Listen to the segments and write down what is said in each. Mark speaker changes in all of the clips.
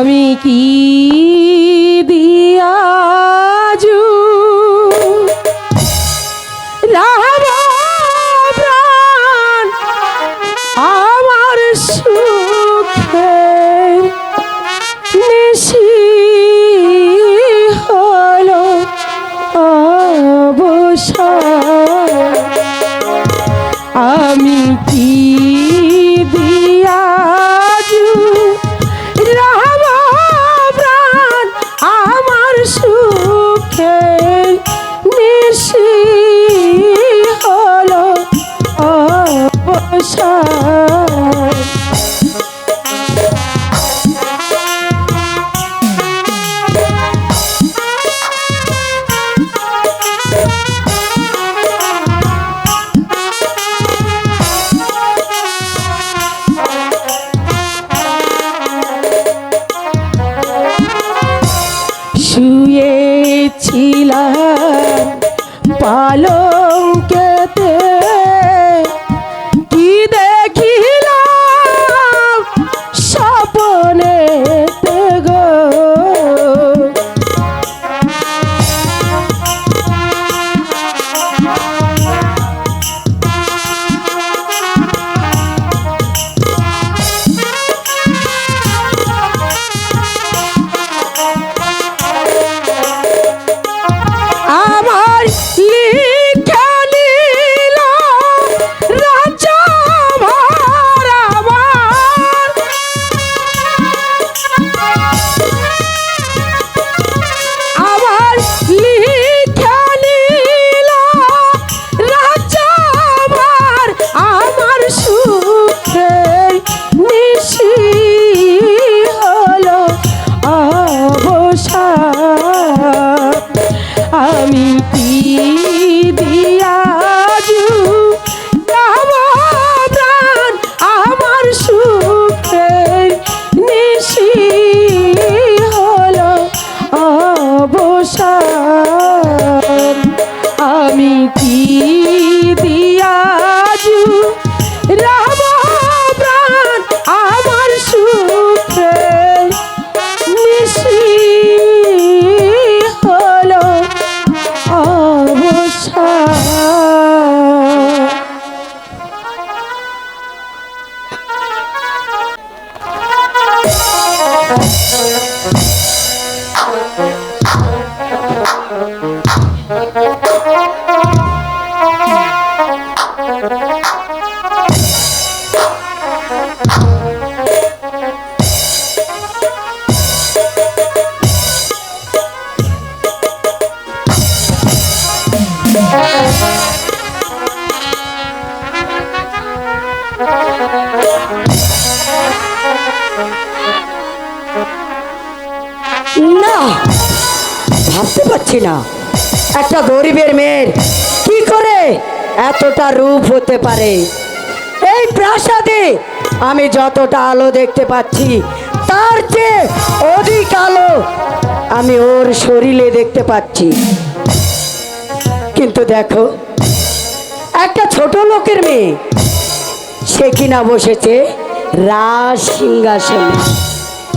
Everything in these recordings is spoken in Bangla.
Speaker 1: আমি কি
Speaker 2: না পারছি না। একটা গরিবের মেয়ের কি করে এতটা রূপ হতে পারে? এই প্রাসাদে আমি যতটা আলো দেখতে পাচ্ছি, তার চেয়ে অধিক আলো আমি ওর শরীরে দেখতে পাচ্ছি। কিন্তু দেখো, একটা ছোট লোকের মেয়ে, সে কিনা বসেছে রাজ সিংহাসনে।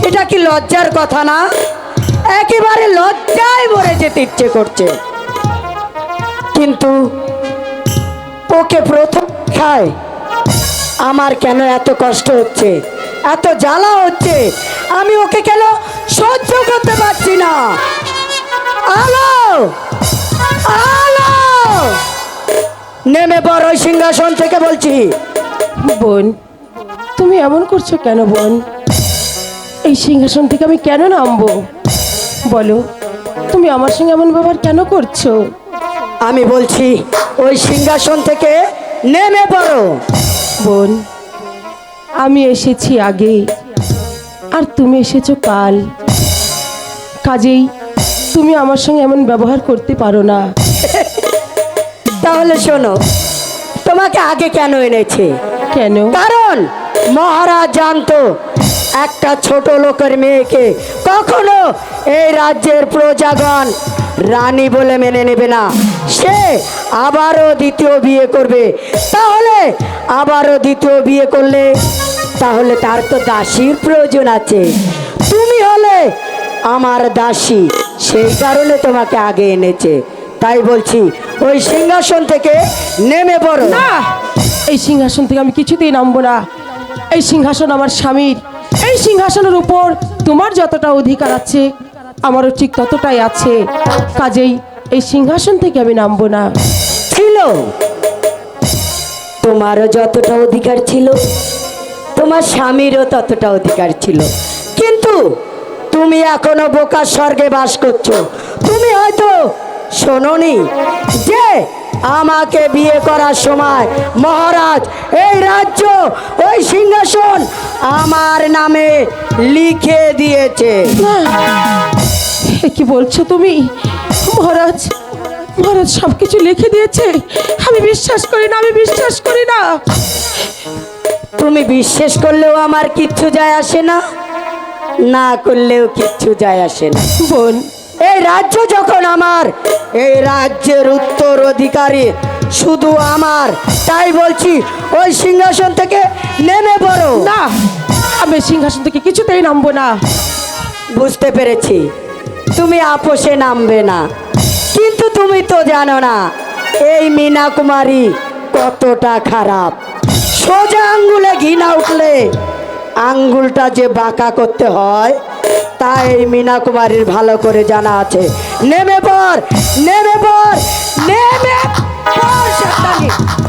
Speaker 2: এটা কি লজ্জার কথা না? একেবারে লজ্জায় ভরে যেতে ইচ্ছে করছে। কিন্তু ওকে প্রথম খায়। আমার কেন এত কষ্ট হচ্ছে? এত জ্বালা হচ্ছে? আমি ওকে কেন সহ্য করতে পারছি না? আলো! আলো! নেমে পড় ওই সিংহাসন থেকে বলছি।
Speaker 1: বোন, তুমি এমন করছ কেন বোন? এই সিংহাসন থেকে আমি কেন নামবো? বলো তুমি আমার সঙ্গে এমন ব্যবহার কেন করছ?
Speaker 2: আমি বলছি ওই সিংহাসন থেকে নেমে পড়ো।
Speaker 1: বোন আমি এসেছি আগে আর তুমি এসেছ কাল। কাজেই তুমি আমার সঙ্গে এমন ব্যবহার করতে পারো না।
Speaker 2: তাহলে শোনো তোমাকে আগে কেন এনেছে?
Speaker 1: কেন?
Speaker 2: কারণ মহারাজ জানতো একটা ছোট লোকের মেয়েকে কখনো এই রাজ্যের প্রজাগণ রানী বলে মেনে নেবে না। সে আবারও দ্বিতীয় বিয়ে করবে। তাহলে আবারও দ্বিতীয় বিয়ে করলে তাহলে তার তো দাসীর প্রয়োজন আছে। তুমি হলে আমার দাসী, সেই কারণে তোমাকে আগে এনেছে। তাই বলছি, ওই সিংহাসন থেকে নেমে পড়ো।
Speaker 1: না! এই সিংহাসন থেকে আমি কিছুতেই নামবো না। এই সিংহাসন আমার স্বামীর। এই সিংহাসনের উপর তোমার যতটা অধিকার আছে, আমারও ঠিক ততটাই আছে। কাজেই এই সিংহাসন থেকে আমি নামবো না।
Speaker 2: ছিল। তোমারও যতটা অধিকার ছিল, তোমার স্বামীরও ততটা অধিকার ছিল। কিন্তু তুমি এখনও বোকার স্বর্গে বাস করছ। তুমি হয়তো শোনোনি যে আমাকে বিয়ে করার সময় মহারাজ এই রাজ্য ওই সিংহাসন আমার নামে লিখে দিয়েছে।
Speaker 1: কি বলছো তুমি? মহারাজ মহারাজ সব কিছু লিখে দিয়েছে। আমি বিশ্বাস করি না আমি বিশ্বাস করি না।
Speaker 2: তুমি বিশ্বাস করলেও আমার কিচ্ছু যায় আসে না না করলেও কিচ্ছু যায় আসে না।
Speaker 1: বোন
Speaker 2: এই রাজ্য যখন আমার এই রাজ্যের উত্তর অধিকারী শুধু আমার তাই বলছি ওই সিংহাসন থেকে নেমে পড়ো।
Speaker 1: না আমি সিংহাসন থেকে কিছুতেই নামবো না।
Speaker 2: বুঝতে পেরেছি তুমি আপোষে নামবে না। কিন্তু তুমি তো জানো না এই মীনা কুমারী কতটা খারাপ। সোজা আঙ্গুলে ঘি না উঠলে আঙ্গুলটা যে বাঁকা করতে হয় তা এই মীনা কুমারীর ভালো করে জানা আছে। নেমে পর নেমে পর নেমে পড়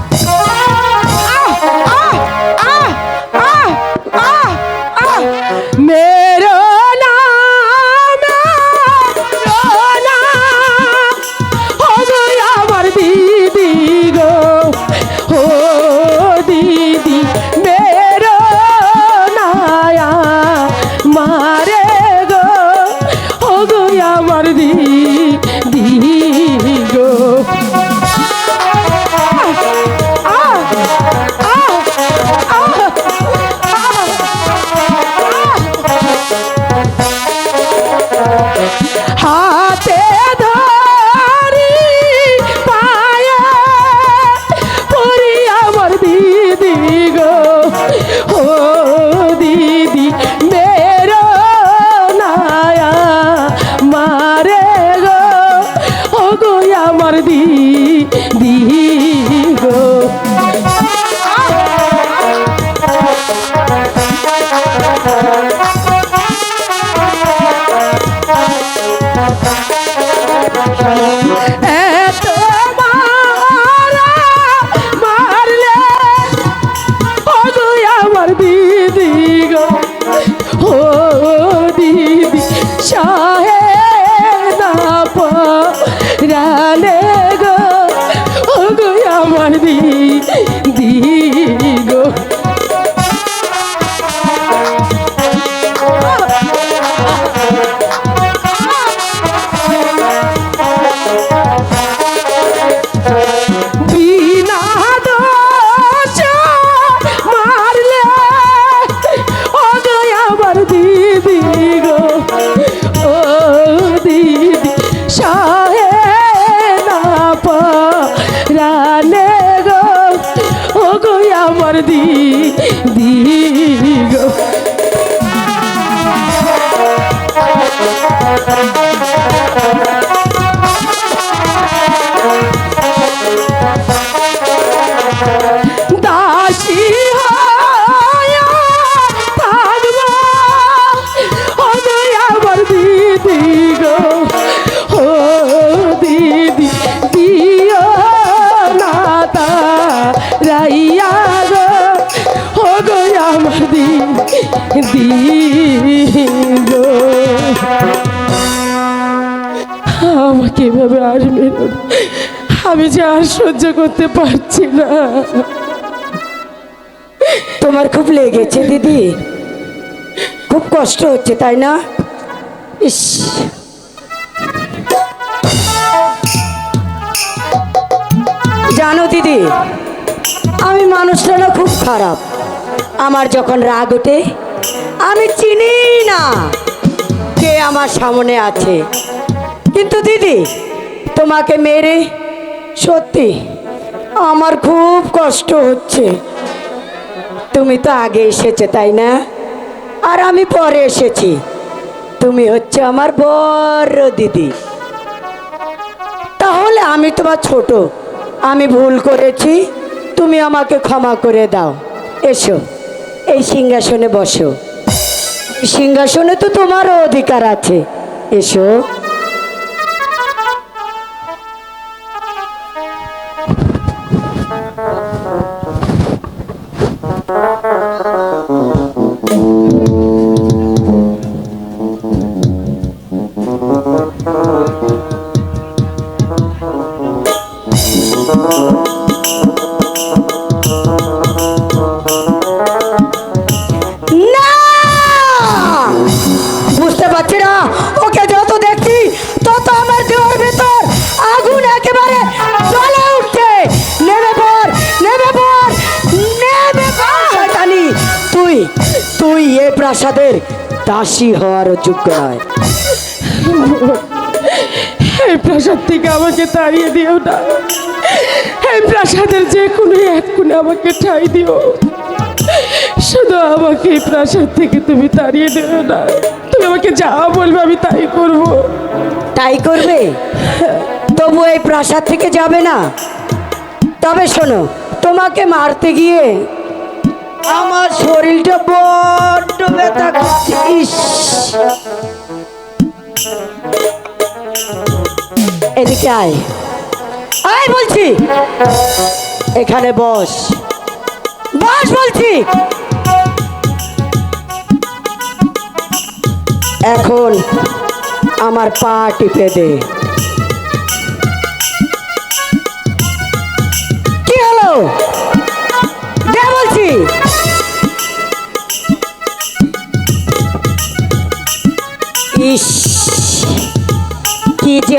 Speaker 1: আমার দিদি গো। গো আমাকে এভাবে আর মেরো। আমি যে আর সহ্য করতে পারছি না।
Speaker 2: তোমার খুব লেগেছে দিদি। খুব কষ্ট হচ্ছে তাই না? ইস। জানো দিদি আমি মানুষটা না খুব খারাপ। আমার যখন রাগ ওঠে আমি চিনি না। কে আমার সামনে আছে? কিন্তু দিদি, তোমাকে মেরে সত্যি আমার খুব কষ্ট হচ্ছে। তুমি তো আগে এসেছে, তাই না? আর আমি পরে এসেছি। তুমি হচ্ছে আমার বড় দিদি। তাহলে আমি তোমার ছোট। আমি ভুল করেছি। তুমি আমাকে ক্ষমা করে দাও। এসো, এই সিংহাসনে বসো। সিংহাসনে তো তোমারও অধিকার আছে। এসো। তুই এ প্রাসাদের দাসী হওয়ার যোগ্য নয়।
Speaker 1: এই প্রাসাদ থেকে আমাকে তাড়িয়ে দিও না। এই প্রাসাদের যে কোনো এক কোণে আমাকে ঠাই দিও। শুধু আমাকে এই প্রাসাদ থেকে তুমি তাড়িয়ে দিও না। তুমি আমাকে যা বলবে আমি তাই করব।
Speaker 2: তাই করবে? তবু এই প্রাসাদ থেকে যাবে না। তবে শোনো তোমাকে মারতে গিয়ে আমার শরীরটা বড্ড ব্যথা করছে এদিকে আয়। আয় বলছি। এখানে বস। বস বলছি। এখন আমার পা টিপে দে।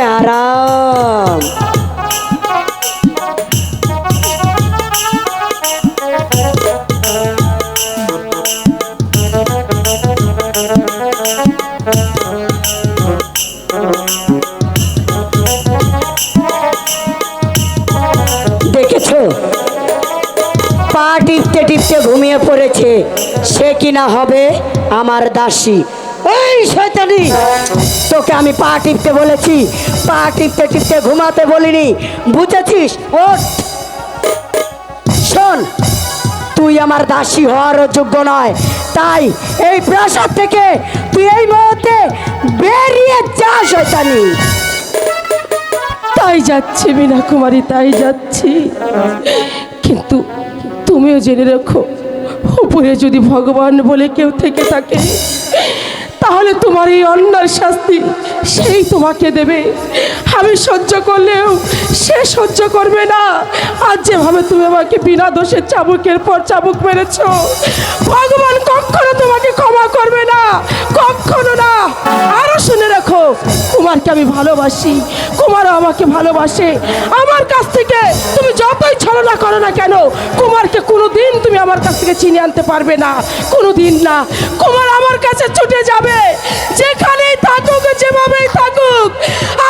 Speaker 2: আরাম? দেখেছ? পা টিপতে টিপতে ঘুমিয়ে পড়েছে। সে কিনা হবে আমার দাসী। এই শয়তানি! তোকে আমি পা টিপতে বলেছি, পা টিপতে টিপতে ঘুমাতে বলিনি। বুঝেছিস? ওঠ! শোন, তুই আমার দাসী হওয়ার যোগ্য নয়। তাই এই প্রাসাদ থেকে তুই এই মুহূর্তে বেরিয়ে যা, শয়তানি!
Speaker 1: তাই যাচ্ছি মীনা কুমারী তাই যাচ্ছি। কিন্তু তুমিও জেনে রাখো, উপরে যদি ভগবান বলে কেউ থেকে থাকে তাহলে তোমার এই অন্যার শাস্তি সেই তোমাকে দেবে। আমি সহ্য করলেও সে সহ্য করবে না। আর যেভাবে তুমি আমাকে বিনা দোষের চাবুকের পর চাবুক মেরেছ, ভগবান কখনো তোমাকে ক্ষমা করবে না। কুমারকে আমি ভালোবাসি। কুমারও আমাকে ভালোবাসে। আমার কাছ থেকে তুমি যতই ছলনা করো না কেন, কুমারকে কোনো দিন তুমি আমার কাছ থেকে চিনে আনতে পারবে না। কোনো দিন না। কুমার আমার কাছে ছুটে যাবে। যেখানেই থাকুক, যেভাবেই থাকুক,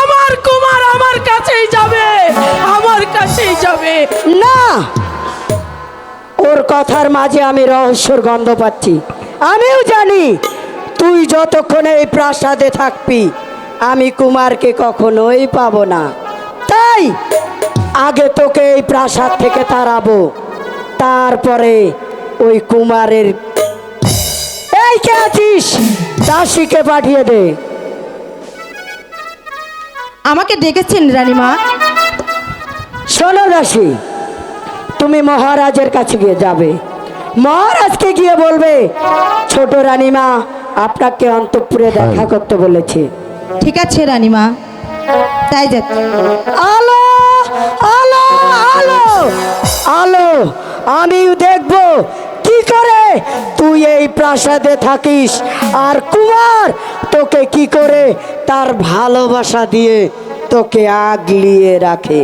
Speaker 1: আমার কুমার আমার কাছেই যাবে। আমার কাছেই যাবে।
Speaker 2: না। ওর কথার মাঝে আমি রহস্যর গন্ধ পাচ্ছি। আমিও জানি, তুই যতক্ষণে এই প্রাসাদে থাকবি আমি কুমারকে কখনোই পাবো না। তাই আগে তোকে এই প্রাসাদ থেকে তাড়াবো। তারপরে ওই কুমারের এই কে আছিস? দাসীকে পাঠিয়ে দে।
Speaker 3: আমাকে ডেকেছেন রানীমা।
Speaker 2: শোনো দাসী তুমি মহারাজের কাছে গিয়ে যাবে। মহারাজকে গিয়ে বলবে ছোট রানীমা আপনাকে অন্তপুরে দেখা করতে বলেছে।
Speaker 3: ঠিক আছে, রানীমা। তাই যাচ্ছে।
Speaker 2: আলো আলো আলো আলো আমিও দেখব কি করে তুই এই প্রাসাদে থাকিস। আর কুমার, তোকে কি করে তার ভালোবাসা দিয়ে তোকে আগলিয়ে রাখে?